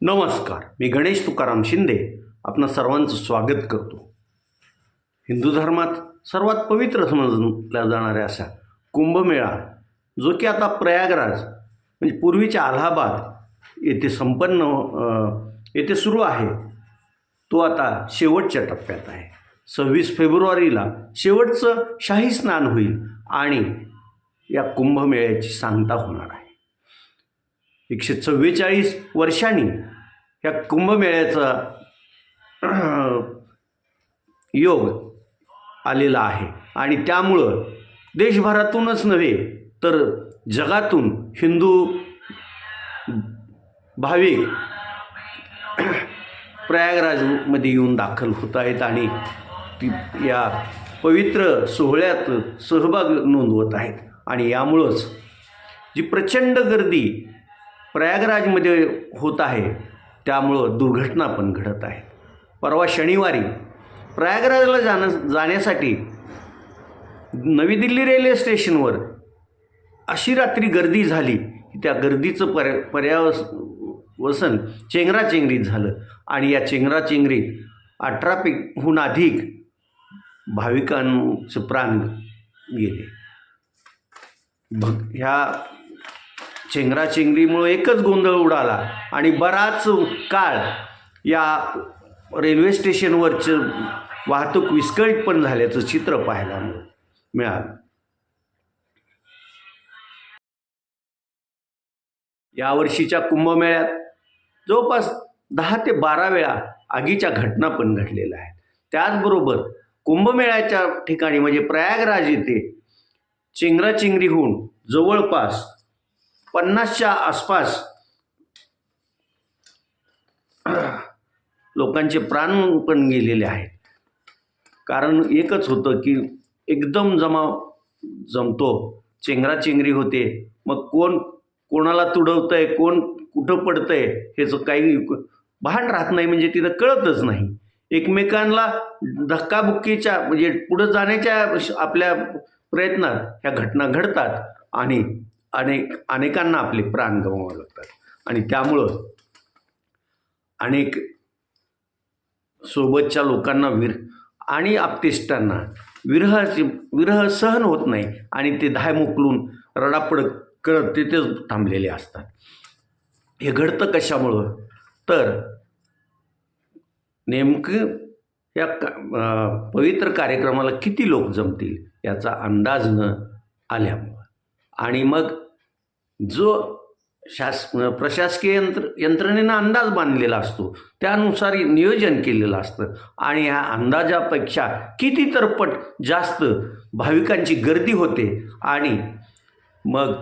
नमस्कार मी गणेश तुकाराम शिंदे आपणा सर्वांचं स्वागत करतो. हिंदू धर्मात सर्वात पवित्र समजल्या जाणाऱ्या असा कुंभमेळा जो की आता प्रयागराज म्हणजे पूर्वीच्या अलाहाबाद येथे संपन्न येथे सुरू आहे तो आता शेवटच्या टप्प्यात आहे. सव्वीस फेब्रुवारीला शेवटचं शाही स्नान होईल आणि या कुंभमेळ्याची सांगता होणार आहे. एकशे चव्वेचाळीस वर्षांनी या कुंभमेळ्याचा योग आलेला आहे. आणि त्यामुळं देशभरातूनच नव्हे तर जगातून हिंदू भाविक प्रयागराजमध्ये येऊन दाखल होत आहेत आणि ती या पवित्र सोहळ्यात सहभाग नोंदवत आहेत. आणि यामुळंच जी प्रचंड गर्दी प्रयागराजमध्ये होत आहे त्यामुळं दुर्घटना पण घडत आहे. परवा शनिवारी प्रयागराजला जाणं जाण्यासाठी नवी दिल्ली रेल्वे स्टेशनवर अशी रात्री गर्दी झाली की त्या गर्दीचं पर्या पर्यावस वसन चेंगराचेंगरीत झालं. आणि या चेंगराचेंगरीत अठरापेहून अधिक भाविकांचे प्राण गेले. भग ह्या चेंगराचेंगरीमुळं एकच गोंधळ उडाला. आणि बराच काळ या रेल्वे स्टेशनवरचं वाहतूक विस्कळीत पण झाल्याचं चित्र पाहायला मिळालं. यावर्षीच्या कुंभमेळ्यात जवळपास दहा ते बारा वेळा आगीच्या घटना पण घडलेल्या आहेत. त्याचबरोबर कुंभमेळ्याच्या ठिकाणी म्हणजे प्रयागराज येथे चेंगराचेंगरीहून जवळपास पन्नासच्या आसपास लोकांचे प्राण पण गेलेले आहेत. कारण एकच होतं की एकदम जमा जमतो चेंगराचेंगरी होते. मग कोण कोणाला तुडवतंय कोण कुठं पडतंय ह्याचं काही भान राहत नाही म्हणजे तिथं कळतच नाही. एकमेकांना धक्काबुक्कीच्या म्हणजे पुढं जाण्याच्या आपल्या प्रयत्नात ह्या घटना घडतात. आणि अनेक अनेकांना आपले प्राण गमवावे लागतात. आणि त्यामुळं अनेक सोबतच्या लोकांना विर आणि आपतेष्टांना विरहाची विरह सहन होत नाही आणि ते धाय मोकलून रडापड करत तिथेच थांबलेले असतात. हे घडतं कशामुळं? तर नेमकं या का पवित्र कार्यक्रमाला किती लोक जमतील याचा अंदाज न आल्यामुळं. आणि मग जो शास प्रशासकीय यंत्र यंत्रणेनं अंदाज बांधलेला असतो त्यानुसार नियोजन केलेलं असतं. आणि ह्या अंदाजापेक्षा किती तर पट जास्त भाविकांची गर्दी होते. आणि मग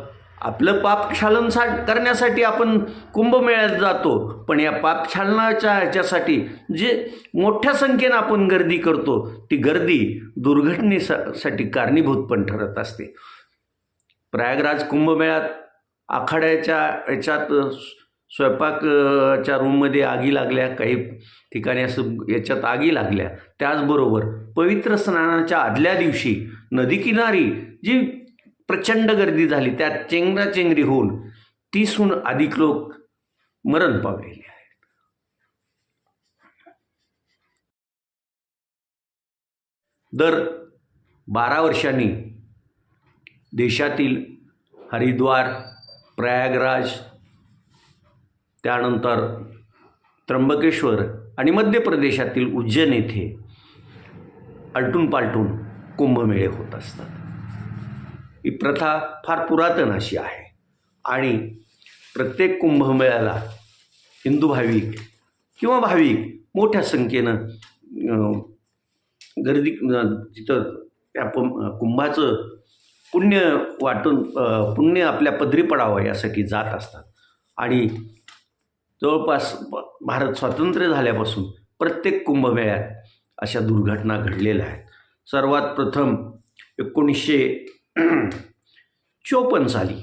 आपलं पापक्षालन सा करण्यासाठी आपण कुंभमेळ्यात जातो. पण या पापक्षालनाच्या ह्याच्यासाठी जे मोठ्या संख्येनं आपण गर्दी करतो ती गर्दी दुर्घटनेसाठी कारणीभूत पण ठरत असते. प्रयागराज कुंभमेळ्यात आखाड्याच्या याच्यात स्वयंपाकच्या रूममध्ये आगी लागल्या काही ठिकाणी असं याच्यात आगी लागल्या. त्याचबरोबर पवित्र स्नानाच्या आदल्या दिवशी नदीकिनारी जी प्रचंड गर्दी झाली त्यात चेंगराचेंगरी होऊन तीसहून अधिक लोक मरण पावलेले आहेत. दर बारा वर्षांनी देशातील हरिद्वार प्रयागराज त्यानंतर त्र्यंबकेश्वर आणि मध्य प्रदेशातील उज्जैन येथे आलटून पालटून कुंभमेळे होत असतात. ही प्रथा फार पुरातन अशी आहे आणि प्रत्येक कुंभमेळ्याला हिंदू भाविक किंवा भाविक मोठ्या संख्येनं गर्दी तिथं त्या कुंभाचं पुण्य वाटून पुण्य आपल्या पदरी पडावं यासाठी जात असतात. आणि जवळपास भारत स्वातंत्र्य झाल्यापासून प्रत्येक कुंभमेळ्यात अशा दुर्घटना घडलेल्या आहेत. सर्वात प्रथम एकोणीसशे चोपन्न साली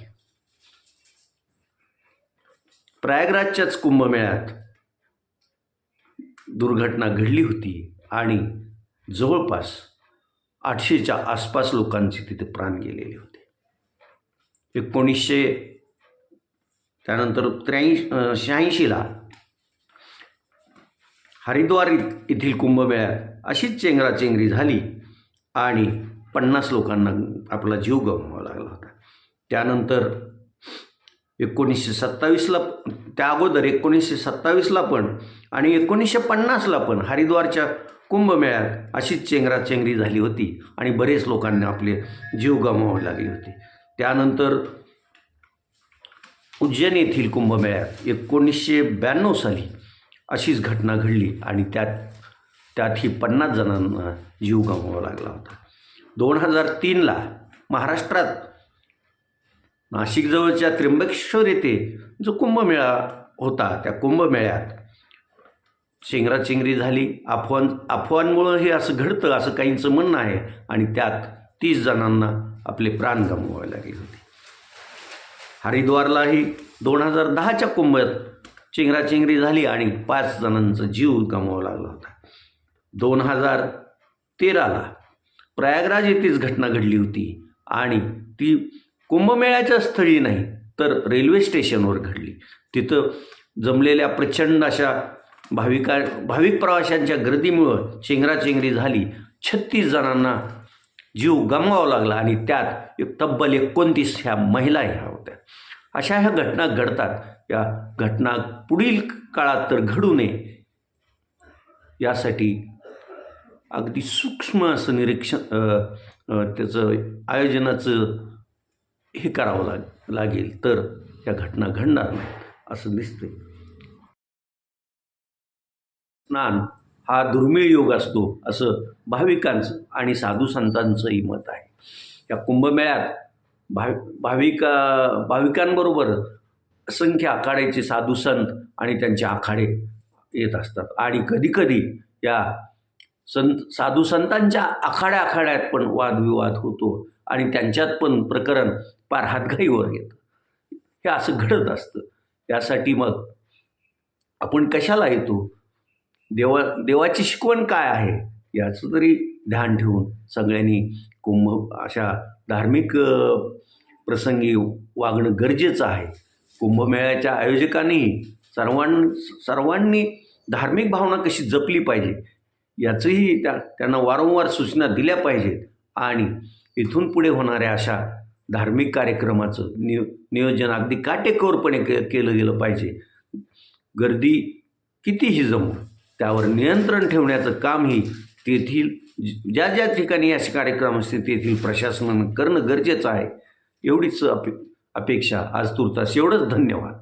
प्रयागराजच्याच कुंभमेळ्यात दुर्घटना घडली होती आणि जवळपास आठशेच्या आसपास लोकांचे तिथे प्राण गेलेले होते. एकोणीसशे त्यानंतर त्र्याऐंशी शहाऐंशीला हरिद्वार येथील कुंभमेळ्यात अशीच चेंगराचेंगरी झाली आणि पन्नास लोकांना आपला जीव गमवावा लागला होता. त्यानंतर एकोणीसशे सत्तावीसला त्या अगोदर एकोणीसशे सत्तावीसला पण आणि एकोणीसशे पन्नासला पण हरिद्वारच्या कुंभमेळ्यात अशीच चेंगराचेंगरी झाली होती आणि बरेच लोकांना आपले जीव गमावावे लागले होते. त्यानंतर उज्जैन येथील कुंभमेळ्यात एकोणीसशे ब्याण्णव साली अशीच घटना घडली आणि त्यात त्यातही पन्नास जणांना जीव गमावा लागला होता. दोन हजार तीनला महाराष्ट्रात नाशिकजवळच्या त्र्यंबकेश्वर येथे जो कुंभमेळा होता त्या कुंभमेळ्यात चेंगराचेंगरी झाली. अफवां अफवांमुळं हे असं घडतं असं काहींचं म्हणणं आहे. आणि त्यात तीस जणांना आपले प्राण गमवावे लागले होते. हरिद्वारलाही दोन हजार दहाच्या कुंभात चेंगराचेंगरी झाली आणि पाच जणांचा जीव गमवावा लागला होता. दोन हजार तेराला प्रयागराज येथेच घटना घडली होती आणि ती कुंभमेळ्याच्या स्थळी नाही तर रेल्वे स्टेशनवर घडली. तिथं जमलेल्या प्रचंड अशा भाविका भाविक प्रवाशांच्या गर्दीमुळं चेंगराचेंगरी झाली. छत्तीस जणांना जीव गमवावा लागला आणि त्यात एक तब्बल एकोणतीस ह्या महिला ह्या होत्या. अशा ह्या घटना घडतात. या घटना पुढील काळात तर घडू नये. यासाठी अगदी सूक्ष्म असं निरीक्षण त्याचं आयोजनाचं हे करावं लाग लागेल तर या घटना घडणार नाही असं दिसते स्नान हा दुर्मिळ योग असतो असं भाविकांचं आणि साधू संतांचंही मत आहे. या कुंभमेळ्यात भाव भाविका भाविकांबरोबर असंख्य आखाड्याचे साधू संत आणि त्यांचे आखाडे येत असतात. आणि कधीकधी या संत साधू संतांच्या आखाड्या आखाड्यात पण वादविवाद होतो आणि त्यांच्यात पण प्रकरण पार हातघाईवर येतं. हे असं घडत असतं. त्यासाठी मग आपण कशाला येतो? देवा देवाची शिकवण काय आहे? याचं तरी ध्यान ठेवून सगळ्यांनी कुंभ अशा धार्मिक प्रसंगी वागणं गरजेचं आहे. कुंभमेळ्याच्या आयोजकांनी सर्वां सर्वांनी धार्मिक भावना कशी जपली पाहिजे? याचंही त्या त्यांना वारंवार सूचना दिल्या पाहिजेत. आणि इथून पुढे होणाऱ्या अशा धार्मिक कार्यक्रमाचं नियो नियोजन अगदी काटेकोरपणे के केलं गेलं पाहिजे. गर्दी कितीही जमू त्यावर नियंत्रण ठेवण्याचं कामही तेथील ज्या ज्या ठिकाणी असे कार्यक्रम असते तेथील प्रशासनानं करणं गरजेचं आहे एवढीच अपे अपेक्षा. आज तुर्तास एवढंच. धन्यवाद.